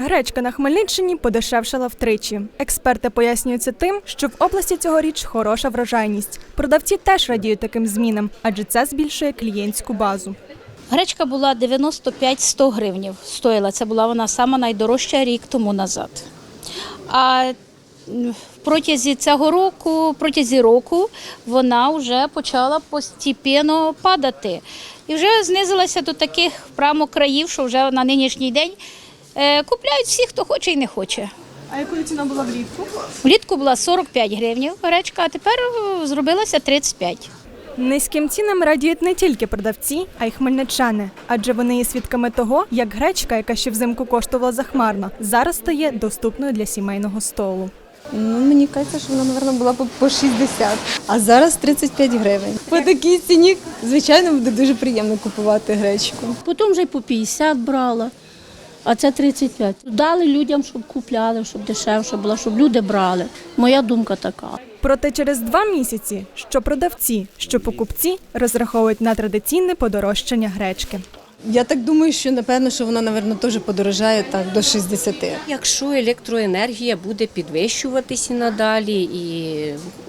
Гречка на Хмельниччині подешевшала втричі. Експерти пояснюють це тим, що в області цьогоріч хороша врожайність. Продавці теж радіють таким змінам, адже це збільшує клієнтську базу. Гречка була 95-100 гривнів стоїла. Це була вона сама найдорожча рік тому назад. А протязі цього року, протязі року вона вже почала постійно падати. І вже знизилася до таких прямо країв, що вже на нинішній день купляють всі, хто хоче і не хоче. А якою ціна була влітку? Влітку була 45 гривнів гречка, а тепер е, зробилася 35. Низьким цінам радіють не тільки продавці, а й хмельничани, адже вони є свідками того, як гречка, яка ще взимку коштувала захмарно, зараз стає доступною для сімейного столу. Ну, мені кажеться, що вона, мабуть, була б по 60, а зараз 35 гривень. По такій ціні, звичайно, буде дуже приємно купувати гречку. Потім вже й по 50 брала, а це 35. Дали людям, щоб купляли, щоб дешевше було, щоб люди брали. Моя думка така. Проте через два місяці що продавці, що покупці розраховують на традиційне подорожчання гречки. Я так думаю, що напевно, що вона, мабуть, теж подорожає так до 60. Якщо електроенергія буде підвищуватись і надалі, і,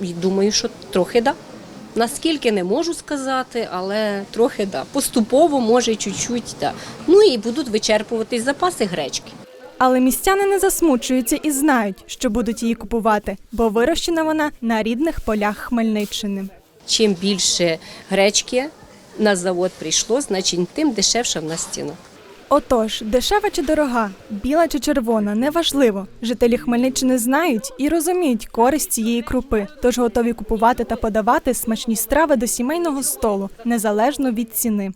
і думаю, що трохи да. Наскільки не можу сказати, але трохи да. Поступово, може, чуть-чуть да. Ну і будуть вичерпуватись запаси гречки. Але містяни не засмучуються і знають, що будуть її купувати, бо вирощена вона на рідних полях Хмельниччини. Чим більше гречки на завод прийшло, значить тим дешевша в нас ціна. Отож, дешева чи дорога, біла чи червона, неважливо. Жителі Хмельниччини знають і розуміють користь цієї крупи, тож готові купувати та подавати смачні страви до сімейного столу, незалежно від ціни.